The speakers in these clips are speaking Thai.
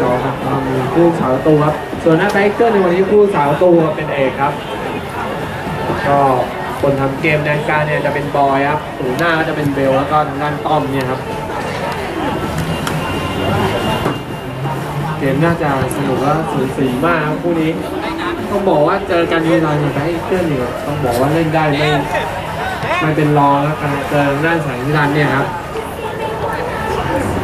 จอครับเรามีคู่สาวประตูครับส่วนหน้าไบเกอร์ในวันนี้คู่สาวประตูเป็นเอกครับก็คนทำเกมแดนการเนี่ยจะเป็นบอยครับศูหน้าก็จะเป็นเบลแล้วก็ทางด้านต้อมเนี่ยครับเกมน่าจะสนุกและสูสีมากครับคู่นี้ต้องบอกว่าเจอกันทีไรเนี่ยไบเกอร์เนี่ยต้องบอกว่าเล่นได้ไม่ไม่เป็นรองแล้วการเจอด้านแสงนิรันเนี่ยครับ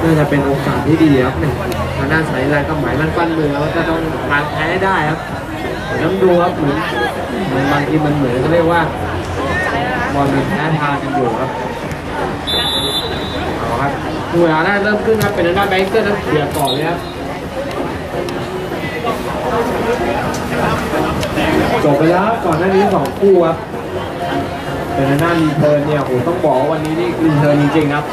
น่าจะเป็นโอกาสที่ดีครับเนี่ยทาง ด้านสายแรงก็หมายมันปั้นมือแล้วจะต้องทานแพ้ได้ครับต้องดูครับเหมือนมือนบางทีมันเหมือนเขาเรียกว่าบอลมันแพ้ทางกันอยู่ครับเอาครับดูเวลาแรกเริ่มขึ้นครับเป็นทางด้านแบงเกอร์นั้นเบียก่อนเลยครับจบไปแล้วก่อนหน้านี้สองคู่ครับเป็นทางด้านรีเทิร์นเนี่ยโหต้องบอกว่าวันนี้นี่รีเทิร์นจริงๆครับ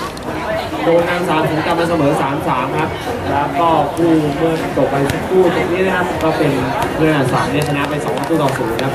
โดนนางสามถึงกลับมาเสมอ 3-3 ครับ แล้วก็คู่เมื่อจบไปสักคู่ตรงนี้นะครับ ก็เป็นเรื่อสามเนี่ยชนะไป2ประตูต่อศูนย์ครับ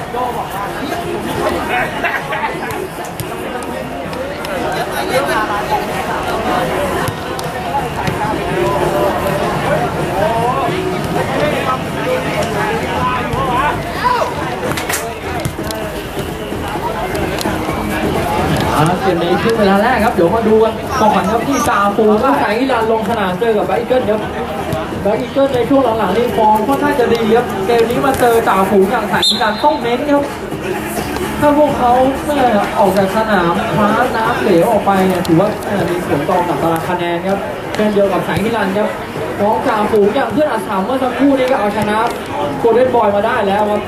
อ่าเกมนี้ครึ่งเวลาแรกครับ เดี๋ยวมาดูกันก่อนครับที่ซาฟูก็แสงอิรันลงสนามเจอกับแบ็คอีเกิลครับแบ็คอีเกิลในช่วงหลังๆนี่ฟอร์มค่อนข้างจะดีครับเกมนี้มาเจอจ่าฝูอย่างแสงอิรันต้องเน้นครับถ้าพวกเขาไม่ออกจากสนามคว้าน้ำเหลวออกไปเนี่ยถือว่ามีผลต่อกับตารางคะแนนครับเช่นเดียวกับแสงอิรันครับน้องจ่าฝูงอย่างเพื่อนอาสามเมื่อสักครู่นี้ก็เอาชนะโกลเด้นบอยมาได้แล้วครับ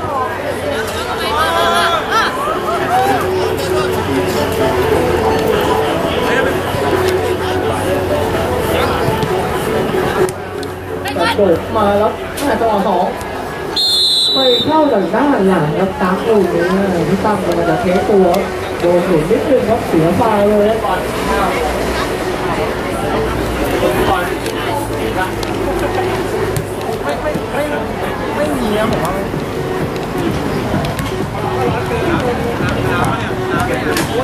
กระโดมาแล้วแม่จังหวะสองไม่เข้าจากด้านหลังครับตามลูกนี้ที่ตั้งมันจะเทตัวโดนหนุนนิดนึงครับเสียฟาเลยครับไม่มีนะผมว่า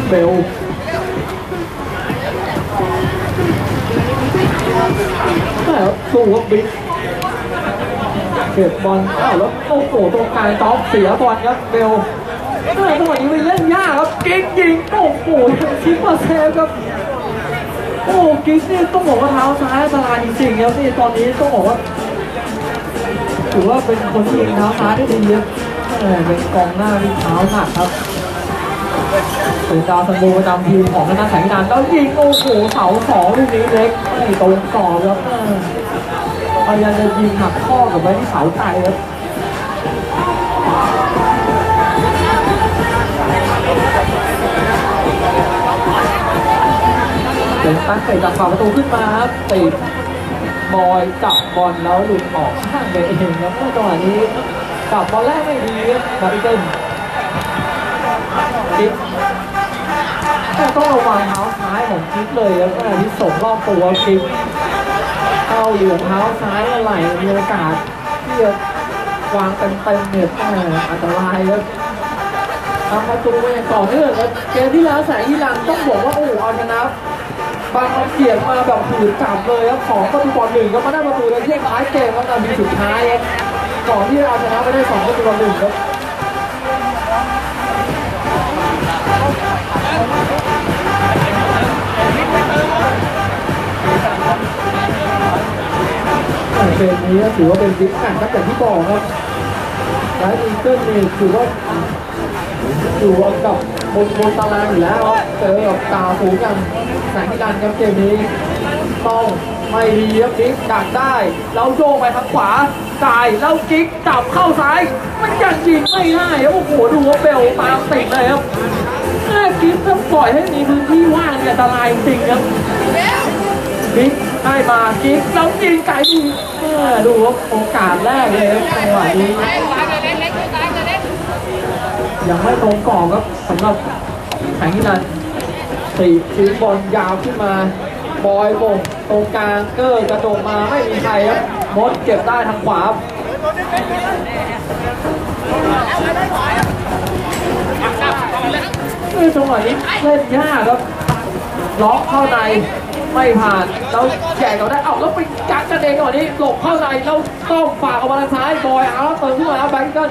เบลแม่สู้ครับบิ๊กเก็บบอลอ้าวแล้วโอ้โหตรงกลางต๊อกเสียบอลครับเบลแม่จังหวนี้ไปเล่นยากครับกิ๊กยิงโอ้โหชิปมาเซฟครับโอ้กิ๊กนี่ต้องบอกว่าเท้าซ้ายอันตรายจริงๆครับนี่ตอนนี้ต้องบอกว่าถือว่าเป็นคนที่ยิงเท้าซ้ายได้ดีครับเออเป็นกองหน้าที่เท้าหนักครับ เป็นดาวซันโบประจำทีมของคณะแสงนานแล้วยิงโอ้โหเสาสองลูกนี้เล็กไม่ตรงกรอบครับเออพยายามจะยิงหักข้อกับไว้ที่เสาไกลครับเป็นตั้งเตะจากฝาประตูขึ้นมาครับติดบอยจับบอลแล้วหลุดออกข้างไปเองครับเมื่อจังหวะนี้จับบอลแรกไม่ดีครับบาร์บิเกิลคิดแต่ต้องระวังเท้าซ้ายของคิดเลยครับขณะที่ส่งรอบตัวคิดเข้าอยู่เท้าซ้ายอะไรมีโอกาสที่จะวางเต็มๆเนี่ยอันตรายครับทำประตูไปอย่างต่อเนื่องครับเกมที่แล้วแสงอีหลังต้องบอกว่าโอ้โหเอาชนะบางเขาเขียนมาแบบหืดจับเลยครับสองประตูต่อหนึ่งก็มาได้ประตูในช่วงท้ายเกมครับนาทีสุดท้ายก่อนที่เอาชนะไปได้สองประตูต่อหนึ่งครับ เกมนี้ถือว่าเป็นบิ๊กแมตช์ครับอย่างที่บอกครับและอีเกิลนี่ถือว่าอยู่กับบนบนตารางอยู่แล้วเจอกับตาฝูงอย่างแสงกันครับเกมนี้ต้องไม่ดีครับกิ๊กดักได้แล้วโยกไปทางขวาจ่ายแล้วกิ๊กจับเข้าซ้าย มันยังยิงไม่ได้ครับโอ้โหดูว่าเบลตามติดเลยครับแม่กิ๊กถ้าปล่อยให้มีพื้นที่ว่างเนี่ยอันตรายจริงครับ กิ๊กให้มากิ๊กแล้วยิงไกลดีแม่ดูว่าโอกาสแรกเลยครับจังหวะนี้ยังไม่ตรงกรอบครับสำหรับแข่งที่นันตีทิ้งบอลยาวขึ้นมาบอยบงตรงกลางเกอร์กระโดดมาไม่มีใครครับมดเก็บได้ทางขวาเออจังหวะนี้เล่นยากครับล็อกเข้าใน ไม่ผ่านแล้วแจกเราได้ เอ้าแล้วไปจัดกันเองก่อนนี้หลบเข้าในแล้วต้องฝากออกมาทางซ้ายบอยเอาเติมขึ้นมาแบงก์กิล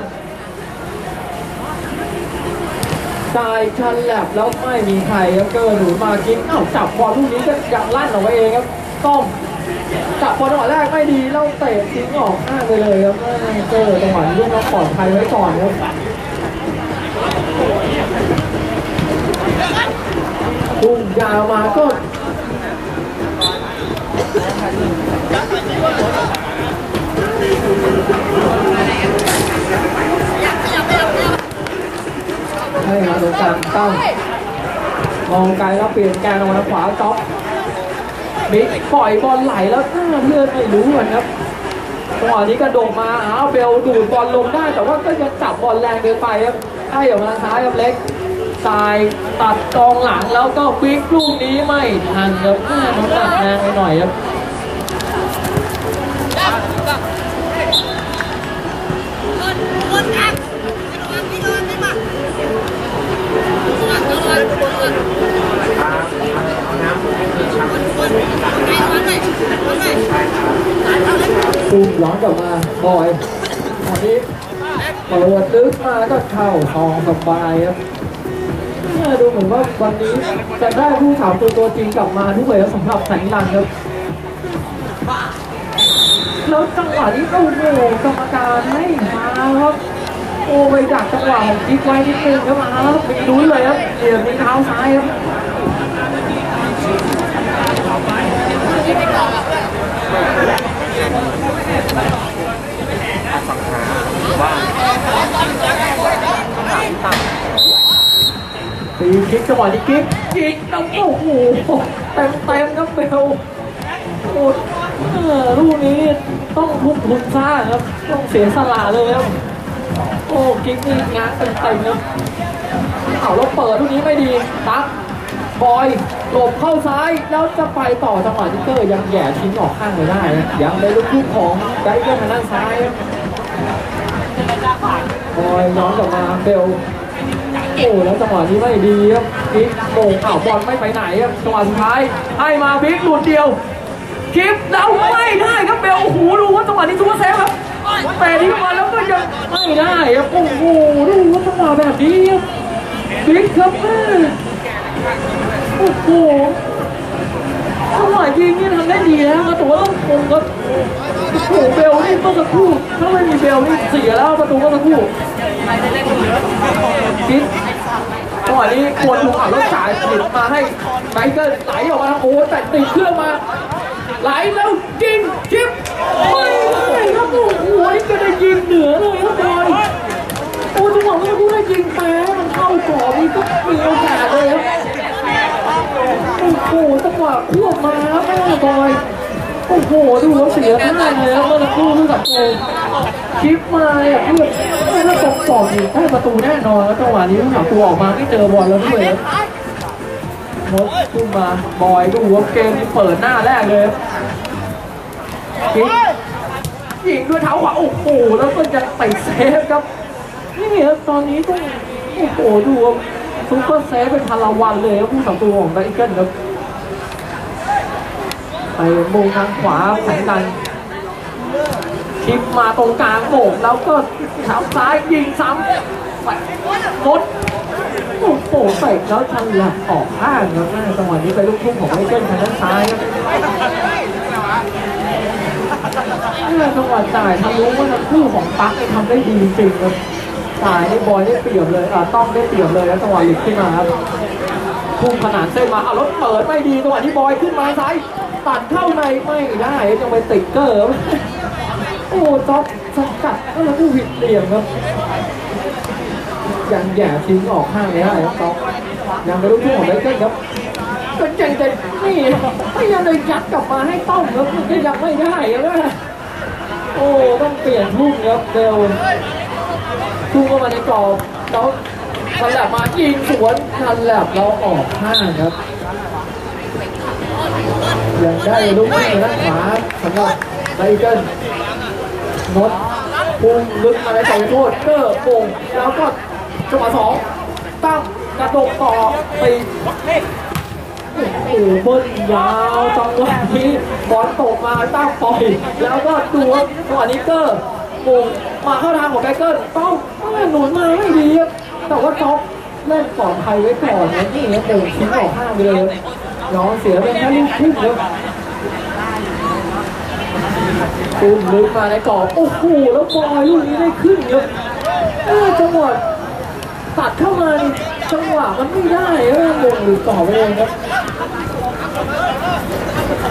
ตายชันแลบแล้วไม่มีใครครับเกินหนุนมากินเอ้าจับบอลลูกนี้ก็ยังลั่นออกมาเองครับต้องจับบอลจังหวะแรกไม่ดีแล้วเตะทิ้งออกข้าไปเลยครับแม่เจอจังหวะนี้ต้องปลอดภัยไว้ก่อนครับพุ่งยาวมาก็ ให้มาตรงกลางตั้งมองไกลแล้วเปลี่ยนแกนออกมาทางขวาจ็อบบิ๊กปล่อยบอลไหลแล้วหน้าเพื่อนไม่รู้เหมือนครับจังหวะนี้กระโดดมาอ้าวเบลดูดบอลลงได้ แต่ว่าก็ยังจับบอลแรงเกินไปครับให้ออกมาทางซ้ายครับเล็ก ตายตัดกองหลังแล้วก็ควิกลูกนี้ไม่ทันครับน้าน้ำหนักแรงไปหน่อยครับตูมย้อนกลับมาบอยตอนนี้เปิดลึกมาก็เข้าทองสบายครับ เนี่ยดูเหมือนว่าวันนี้จะได้ผู้ถามตัวตัวจริงกลับมาด้วยครับสำหรับแสงลันครับแล้วจังหวะนี้โอ้โหกรรมการให้มาครับโอ้ไปดักจังหวะของกิ๊กไว้นิดนึงครับมาแล้วมีลุ้นเลยครับเหยียบมีเท้าซ้ายครับตี คิกจังหวะนี้คิกยิงแล้วโอ้โหเต็มเต็มครับเบลโอ้เออลูกนี้ต้องทุบทุนสร้าครับต้องเสียสละเลยครับโอ้กิ๊กนี่งานเต็มเต็มครับเอาแล้วเปิดลูกนี้ไม่ดีตั๊กบอยหลบเข้าซ้ายแล้วจะไปต่อจังหวะที่เกอร์ยังแย่ทิ้งออกข้างไม่ได้นะยังได้ลูกทุ่ของไกด์เกอร์ทางด้านซ้ายบอยย้อนกลับมาเบล โอ้แล้วจังหวะนี้ไม่ดีครับบิ๊กโมงอ้าวบอลไม่ไปไหนครับจังหวะสุดท้ายให้มาบิ๊กหลุดเดียวคลิปเราไม่ได้ครับเบลโอ้โหดูว่าจังหวะนี้ซูเปอร์เซฟครับแต่ทิ้มาแล้วก็ยังไม่ได้ครับโอ้โหดูว่าจังหวะแบบนี้ครับบิ๊กครับโอ้โหจังหวะยิงนี่ทำได้ดีแล้วครับแต่ว่าต้องคงครับโอ้โหเบลนี่เมื่อสักคู่ถ้าไม่มีเบลนี่เสียแล้วประตูเมื่อสักครู่คิด จังหวะนี้ควรถูกอัดแล้วจ่ายผิดมาให้ไบเกอร์ไหลออกมาโอ้แต่ติดเครื่องมาไหลแล้วยิงจิบไม่ได้ครับโอ้โหนี่ก็ได้ยิงเหนือเลยครับบอยโอ้จังหวะเมื่อกี้ได้ยิงแพ้มันเข้ากรอบนี่ก็มีโอกาสเลยครับโอ้โหจังหวะควบมาครับแม่บอย โอ้โห ดูแล้วเสียท่าเลยครับเมื่อสักครู่ที่กับโกคลิปมาอะเพื่อนถ้าตกกรอบอยู่ได้ประตูแน่นอนแล้วจังหวะนี้ผู้สาวตัวออกมาไม่เจอบอลแล้วด้วยมดขึ้นมาบอยก็หัวเกมที่เปิดหน้าแรกเลยยิงยิงด้วยเท้าขวาโอ้โหแล้วก็จะไปเซฟครับนี่ครับตอนนี้ต้องโอ้โหดูซุปเปอร์เซฟเป็นพลวันเลยครับผู้สังตัวของไบเกิลครับ ไปมุมทางขวาแข่งกันคลิปมาตรงกลางโบกแล้วก็เท้าซ้ายยิงซ้ำไปมดโอ้โหใส่แล้วชันหลักออกข้างครับแม่จังหวะนี้ไปลูกทุ่งของไมเคิลทางด้านซ้ายครับจังหวะจ่ายทำรู้ว่าทั้งคู่ของปั๊กทำได้ดีจริงครับจ่ายนี่บอยได้เปรียบเลยอ่าต้องได้เปรียบเลยแล้วจังหวะหลุดขึ้นมาครับพุ่งขนานเส้นมาเอารถเปิดไม่ดีจังหวะที่บอยขึ้นมาซ้าย ตัดเข้าในไม่ได้ยังไปติดเกอร์โอ้จ๊อบสกัดแล้วก็หวิดเหลี่ยมครับยังแย่ทิ้งออกข้างไม่ได้ครับต้องยังไม่รู้ที่ของไมเคิลครับเป็นใจใจนี่ไม่ยังเลยยัดกลับมาให้ต้อมครับมันก็ยังไม่ได้ครับนะโอ้ต้องเปลี่ยนทุ่งครับเร็วทุ่งเข้ามาในกรอบแล้วทันแลบมายิงสวนทันแลบเราออกข้างครับ ยังได้ลูกนี้ด้านขวาสำหรับไมเคิลนดพุ่งลึกมาในสองโทษเกอร์โป่งแล้วก็จังหวะสองตั้งกระโดดต่อไปโอ้โหเบิ้ลยาวจังหวะนี้บอลตกมาตั้งปล่อย แล้วก็ดูว่าจังหวะนี้เกอร์โมงมาเข้าทางของไกเกอร์ต้องหนุนมาไม่ดีแต่ว่าจ็อบเล่นปลอดภัยไว้ก่อนนะนี่ครับโมงทิ้งออกข้างไปเลย น้องเสียเป็นแค่ลูกทุ่งครับตุ้มลึกมาในกรอบโอ้โหแล้วบอยลูกนี้ได้ขึ้นครับเออจังหวะตัดเข้ามานี่จังหวะมันไม่ได้เออมงหรือก่อไปเองครับ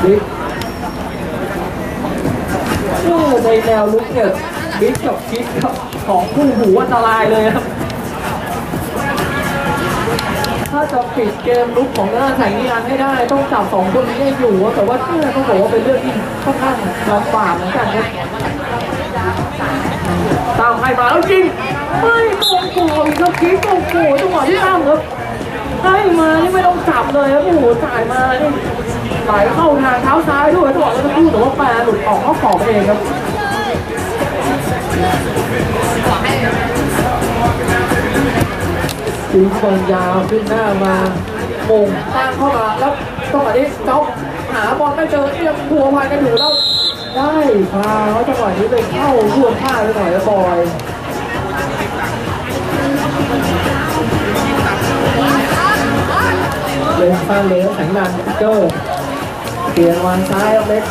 บิ๊กในแนวลุกเนี่ยบิ๊กกับคิดครับของคู่หูอันตรายเลยครับ ถ้าจะปิดเกมลุกของหน้าแสงนิรันให้ได้ต้องจับสองคนนี้ให้อยู่แต่ว่าเนี่ยต้องบอกว่าเป็นเรื่องที่ค่อนข้างลำบากเหมือนกันครับตามให้มาแล้วจริงไม่โกงโกงครับคิดโงโกงจังหวะที่ตามครับให้มานี่ไม่ต้องจับเลยครับโอ้โหจ่ายมานี่ไหลเข้าทางเท้าซ้ายด้วยจังหวะแล้วก็พูดแต่ว่าแปรหลุดออกข้าขอบเองครับ ตีบอลยาวขึ้นหน้ามามงตั้งเข้ามาแล้วจังหวะนี้เจ้าหาบอลไม่เจอเรียกทัวร์พันกันอยู่แล้วได้พาเขาจังหวะนี้ไปเข้าร่วมท่าไปหน่อยแล้วบอยเล่นสั้นเลยแข็งดันเจอร์เปลี่ยนวางซ้ายเอาเล็ก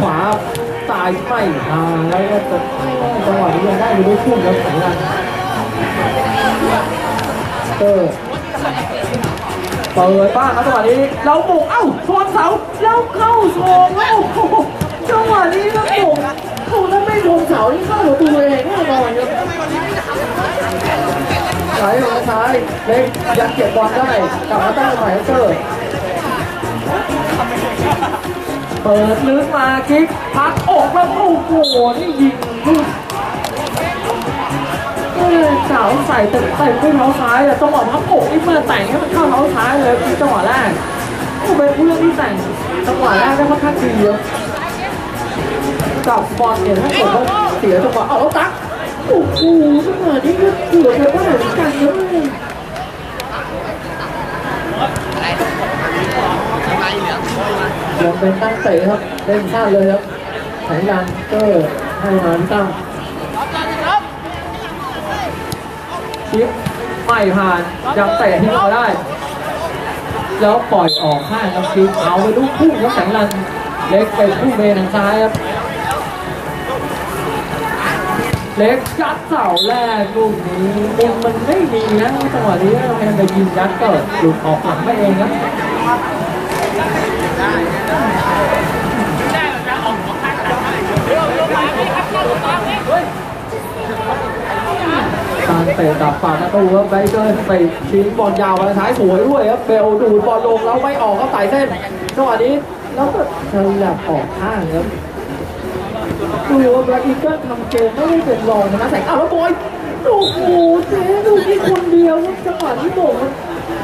ขวาตายไม่าแล้วก็จะจังหวะนี้ยังได้อยู่ด้วยพุ่แล้วแข็งดันเออเปิดบ้างครับจังหวะนี้เราบุกเอ้าชนเสาแล้วเข้าโชงแล้วโอ้โหจังหวะนี้แล้วบุกโอ้แล้วไม่ชนเสานี่เข้าประตูเองแน่นอนครับไหลมาซ้ายเล็กยังเก็บบอลได้กลับมาตั้งใหม่เกอร์ เปิดลึกมาคิกพักอกแล้วโอ้โหนี่ยิงลูกเสาวใส่เต็มเต็มด้วยเท้าซ้ายอะจังหวะพับอกนี่เมื่อแต่งให้มันเข้าเท้าซ้ายเลยจังหวะแรกโอ้เป็นผู้เล่นที่แต่งจังหวะแรกได้ค่อนข้างดีเยอะกับบอลเนี่ยถ้าเกิดว่าเสียจังหวะเอาแล้วตักโอ้โหจังหวะนี้ก็เกือบจะได้เหมือนกันเย อะเลยยังเป็นตั้งเตะครับเล่นพลาดเลยครับแข็งยันเกอร์ให้มาพี่ตั้มชิปไม่ผ่านยังเตะทิ้งเอาได้ แล้วปล่อยออกข้างครับชิปเอาไปลูกพุ่ครับแสงรันเล็กไปพุ่เบนทางซ้ายครับเล็กยัดเสาแรกลูกนี้มุมมันไม่ดีนะจังหวะนี้แมนไปยิงยัดก็หลุดออกหลังไปเองครับ เตะตับปากประตูครับไบเกอร์ไปทิ้งบอลยาวมาท้ายสวยด้วยครับเบลดูดบอลลงแล้วไม่ออกก็ไต่เส้นจังหวะนี้แล้วก็ฉลับออกข้างครับดูว่าแบล็กอีเกิลทำเกมไม่ได้เป็นรองนะแสงอ้าวแล้วบอยโอ้โหเจ๊ดูที่คนเดียวจังหวะที่โด่งมัน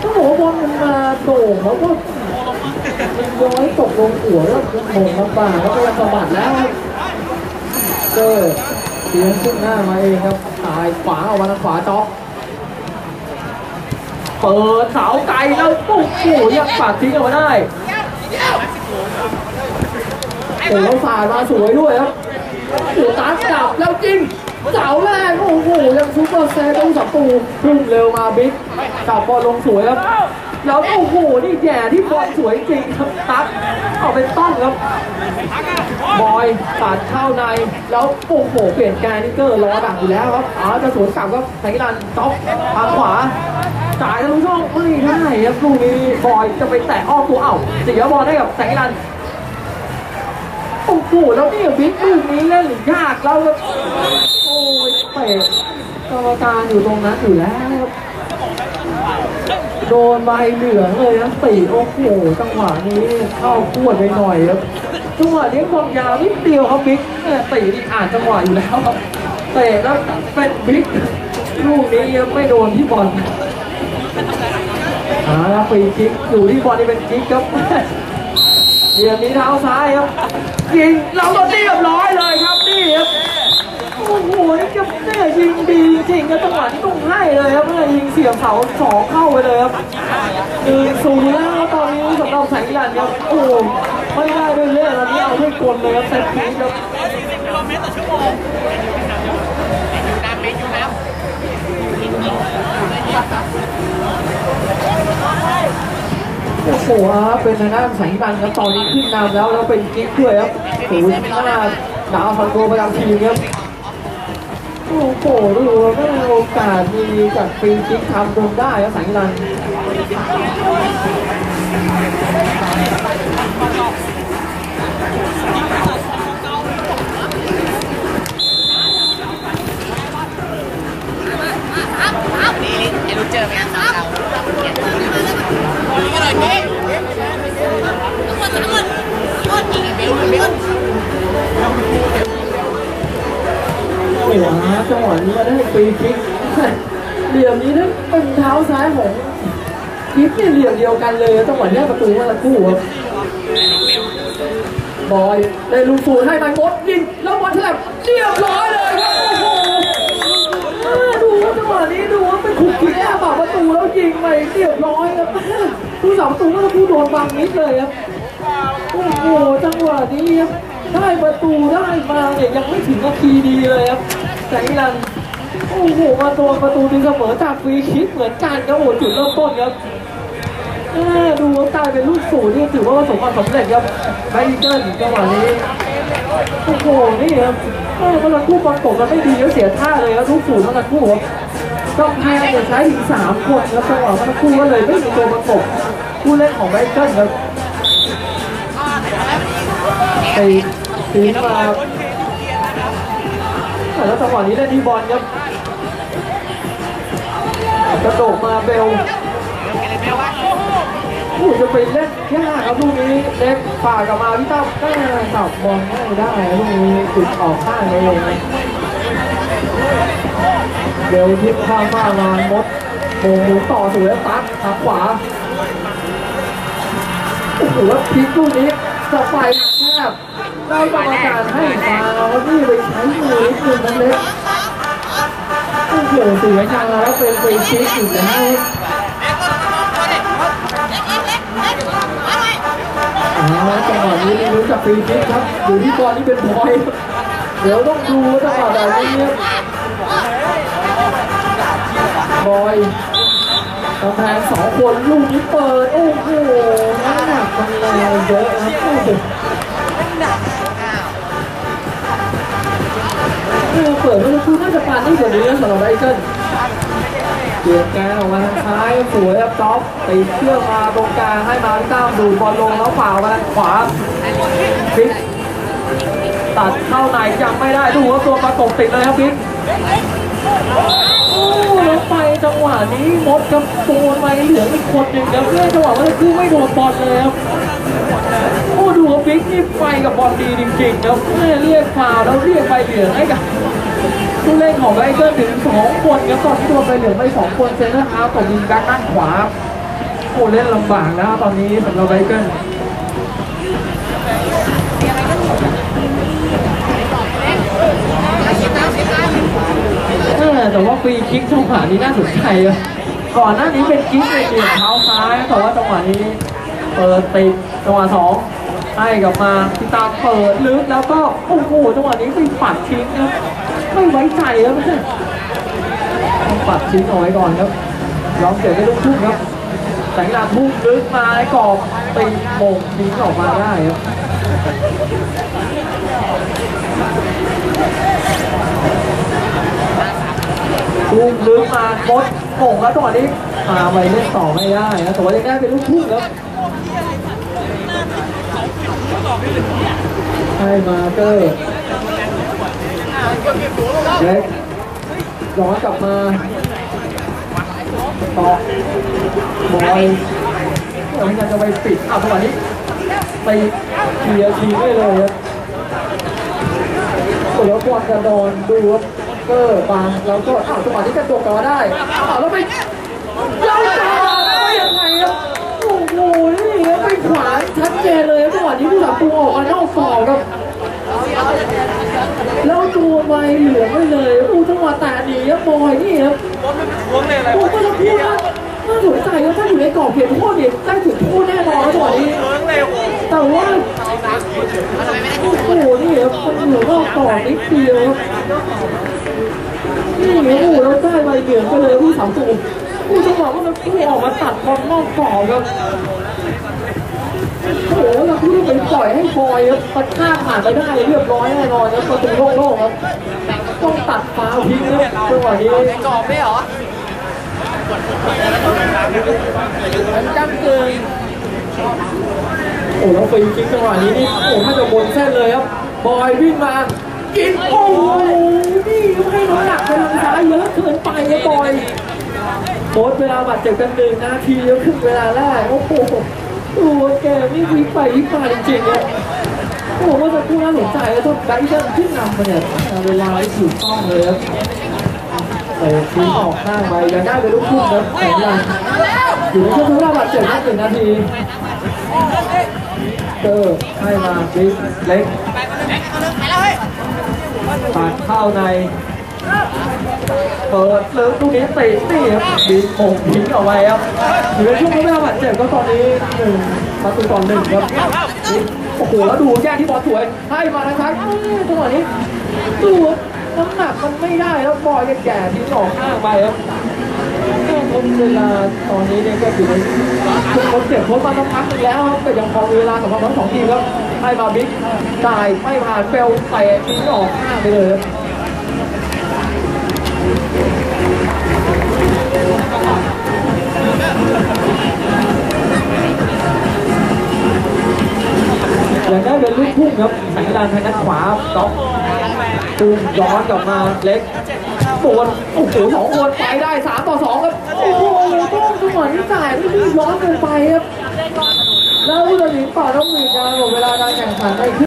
ต้องบอกว่าบอลมันมาโด่งแล้วก็มันย้อยตกลงหัวแล้วโด่งลำบาแล้วก็สะบัดแล้วเจอ เสียงขึ้นหน้ามาเองครับตายขวาออกมาทางขวาจ็อกเปิดเสาไกลแล้วปุ๊บโอ้โหยังปัดทิ้งออกมาได้โอ้โหแล้วสาดมาสวยด้วยครับโอ้โหตามจับแล้วจริงเสาแรกโอ้โหยังซุปเปอร์เซฟต้องสับตูพุ่งเร็วมาบิ๊กจับบอลลงสวยครับแล้วโอ้โหนี่แย่ที่บอลสวยจริงครับตั๊กเอาเป็นต้นครับ บอยตัดเข้าใน แล้วโอ้โหเปลี่ยนแกนิเกอร์รอดักอยู่แล้วครับอ๋อจะสวนกลับครับไทรันท็อปทางขวาจ่ายทะลุช่องไม่ได้ครับลูกนี้บอยจะไปแตะอ้อมตัวเอ้าเสียบอลได้กับไทรันโอ้โหแล้วนี่บิ๊กลูกนี้เล่นยากแล้วครับโอ้ยเตะกรรมการอยู่ตรงนั้นอยู่แล้วครับ โดนใบเหลืองเลยนะตีโอ้โหจังหวะนี้เข้าพวดไปหน่อยครับจังหวะนี้ความยาวนิดเดียวครับบิ๊กนะตีนี่อ่านจังหวะอยู่แล้วครับเตะแล้วเป็นบิ๊กลูกนี้ยังไม่โดนที่บอลอ่าปีกิ๊กอยู่ที่บอลนี่เป็นกิ๊กครับเดี๋ยมนี้เท้าซ้ายครับยิงเราก็เรียบร้อยเลยครับนี่ครับ โอ้โหนี่จะแม่ยิงดีจริงๆครับจังหวะนี้ต้องให้เลยครับแม่ยิงเสียบเสาสองเข้าไปเลยครับหนึ่งศูนย์แล้วตอนนี้สำหรับแสงยันครับโอ้ไม่ได้ด้วยเล่นตอนนี้เอาด้วยกลเลยครับเซตพีครับ40กิโลเมตรต่อชั่วโมงน้ำเมยูน้ำโอ้โหเป็นทางด้านสงยันครับตอนนี้ขึ้นนำแล้วแล้วเป็นกิ๊กด้วยครับศูนย์ห้าดาวฟันโกประจำทีมครับ โอ้โหดูว่าไม่มีโอกาสมีจากฟรีคิกทำตรงได้ครับแสงยันเจอไหมครับเราดูกันหน่อยพี่ทั้งหมดทั้งหมดทั้งหมดอีกเบลเบล หครับจังหวะนี้มาได้ฟรีคิกเหลี่ยมนี้นั้นเป็นเท้าซ้ายของคิกเนี่ยเหลี่ยมเดียวกันเลยจังหวะนี้ประตูมื่อสักครู่ครับบอยได้ลูกสูนให้มันมดยิงแล้วบอลฉลบเรียบร้อยเลยครับโอ้โหดูว่าจังหวะนี้ดูว่าเป็นคุกคิกแอบปากประตูแล้วยิงไปเรียบร้อยครับผู้สาวประตูเมื่อสักครู่โดนบังนิดเลยครับโอ้โหจังหวะนี้ครับ ได้ประตูได้มาเนี่ยยังไม่ถึงนาทีดีเลยครับแสงลันโอ้โหมาตัวประตูตีเสมอจากฟรีคิกเหมือนกันครับโอ้จุดเริ่มต้นครับดูว่ากลายเป็นลูกสูนี่ถือว่าประสบความสำเร็จครับไบเกิลจังหวะนี้โอ้โหนี่ครับแม่กำลังคู่ประกกันไม่ดีแล้วเสียท่าเลยครับลูกสูนกำลังคู่ครับต้องแพ้เนี่ยใช้ถึงสามคนครับจังหวะมันคู่ก็เลยไม่มีตัวประกบผู้เล่นของไบเกิลครับไป ตีมาแล้วจังหวะนี้ได้ดีบอลครับกระโดดมาเบลโอ้จะไปเล่นยากครับลูกนี้เล็กฝ่ากลับมาพี่ตั้มได้สับบอลไม่ได้ลูกนี้จุดออกข้างเลยนะเบลทิพข้ามฟ้ามามดโมงหมุนต่อสวยแล้วตัดทาขวาโอ้โหแล้วพลิกลูกนี้ จะไปแคบได้กรรมการให้ฟาวนี่ไปใช้มือนิดนึงนั่นเล็กโอ้โหเสียทางแล้วเป็นไปชิกอีกแล้วอ๋อจังหวะนี้รู้จักฟรีคิกครับอยู่ที่บอลนี่เป็นบอยเดี๋ยวต้องดูจังหวะแบบนี้บอย กำแพงสองคนลูกนี้เปิด โอ้โหน้ำหนักมันแรงเยอะนะโอ้โหเออเปิดมันคือน่าจะปานนี่กว่านี้สำหรับไอเกิลเกียร์แกนออกมาทางซ้ายสวยครับท็อปตีเชือกมาตรงกลางให้มาที่ต้ามดูบอลลงแล้วฝ่าวมาทางขวาฟิกตัดเข้าในยังไม่ได้ดูว่าตัวประกบติดเลยครับฟิก ล้วไปจังหวะนี้มดกับตูนไปเหลืออีกคนหนึ่งแล้วเพื่อจังหวะเมื่อกี้ไม่โดนบอลเลยครับโอ้ดูว่าบิ๊กนี่ไปกับบอลดีจริงๆครับเพื่อเรียกฟาวแล้วเรียกใบเหลืองให้กับผู้เล่นของไบเกอร์ถึงสองคนครับตอนที่โดนใบเหลืองไปสองคนเซนเตอร์ฮาล์ฟกับยิงแบ็คด้านขวาโอ้เล่นลำบากนะตอนนี้สำหรับไบเกอร์เออ แต่ว่าฟรีคิกจังหวะนี้น่าสนใจอะก่อนหน้านี้เป็นคิกในเหลี่ยมเท้าซ้ายแต่ว่าจังหวะนี้เปิดติดจังหวะสองให้กลับมาที่ตาเปิดลึกแล้วก็โอ้โหจังหวะนี้ไปปัดทิ้งครับไม่ไว้ใจแล้วไม่ต้องปัดทิ้งเอาไว้ก่อนครับยอมเสียงได้ลูกทุ่งครับแสงลาพุ่งลึกมาในกรอบตีโมงทิ้งออกมาได้ครับ ลูกลึกมาโคดโป่งแล้วจังหวะนี้มาไปเล่นต่อไม่ได้นะแต่ว่ายังได้เป็นลูกทุ่งครับให้มาเกอร์เล็กย้อนกลับมาต่อบอยเดี๋ยวมันจะไปปิดอะจังหวะนี้ไปเคลียร์ทีได้เลยครับแล้วบอลกระโดนดูครับ เกอร์บางแล้วก็อ้าวจังหวะนี้กระโดดต่อได้อ้าวแล้วไปเย้าต่อได้ยังไงครับโอ้โหนี่ครับไปขวาชัดเจนเลยครับจังหวะนี้ผู้สับตูออกมานอกกรอบครับแล้วดูใบเหลืองไปเลยโอ้จังหวะแตะหนีครับบอยนี่ครับบอลมันเป็นพวงเลยอะไรโอ้วะก็จะพูดว่าน่าสนใจครับถ้าอยู่ในกรอบเขตโทษเนี่ยได้จุดโทษแน่นอนครับจังหวะนี้เอิงเลยโอ้โหแต่ว่าทำไมไม่ได้โอ้โหนี่ครับมันเหลือรอบต่อนิดเดียวครับนี่ครับโอ้โห เหลืองไปเลยที่สามสูผู้จังหวะว่ามันพุ่ออกมาตัดบอลนอกกรอบครับโอ้โหเราพูดไปปล่อยให้บอยครับมันข้ามผ่านไปได้เรียบร้อยแน่นอนครับประตูโล่งๆครับ ต้องตัดฟาวทิ้งครับจังหวะนี้กรอบไม่หรอมันจ้ำเกินโอ้แล้วฟรีคิกจังหวะนี้นี่โอ้ถ้าจะบนเส้นเลยครับ บอยวิ่งมา กินโอ้ นี่ให้น้ำหนักไปทางซ้ายเยอะเกินไปเลยบอยโค้ชเวลาบาดเจ็บกันหนึ่งนาทีแล้วครึ่งเวลาแรกโอ้โหตัวแกนี่พลิกไปพลิกมาจริงๆเลยโอ้โหเมื่อสักครู่น่าสนใจแล้วต้องไกด์เดินขึ้นนำมาเนี่ยเวลาที่ถูกต้องเลยครับเตะทิ้งออกข้างไปยังได้ไปลูกทุ่งครับแข็งแรงอยู่ในช่วงทดลองบาดเจ็บแค่หนึ่งนาทีเจอให้มาบิ๊กเล็กไปัดเข้าใน เปิดเลิกลูกนี้เตะนี่ครับบิ๊กโป่งทิ้งเอาไว้ครับอยู่ในช่วงทดลองบาดเจ็บก็ตอนนี้หนึ่งประตูต่อหนึ่งครับโอ้โหแล้วดูแย่งที่บอลสวยให้มาทางซ้ายเอ้ยจังหวะนี้ดูน้ำหนักมันไม่ได้แล้วบอลแก่ๆทิ้งออกข้างไปครับก็ทนเวลาตอนนี้เนี่ยก็ถือยู่ในคนเจ็บพ้นมาสักพักนึงแล้วครับแต่ยังพอเวลาสำหรับทั้งสองทีมครับ ให้มาบิ๊กจ่ายไม่ผ่านเฟลเตะทิ้งออกข้างไปเลยครับอย่างได้เป็นลูกพุ่งครับสัญญาณทางด้านขวาด็อกตุ้มย้อนกลับมาเล็กปวดโอ้โหสองคนไปได้สามต่อสองครับ โอ้โหต้องจังหวะนี้จ่ายไม่รีบร้อนกินไปครับ แล้วผู้ตัดสินเป่าต้องมีการหมดเวลาการแข่งขันใน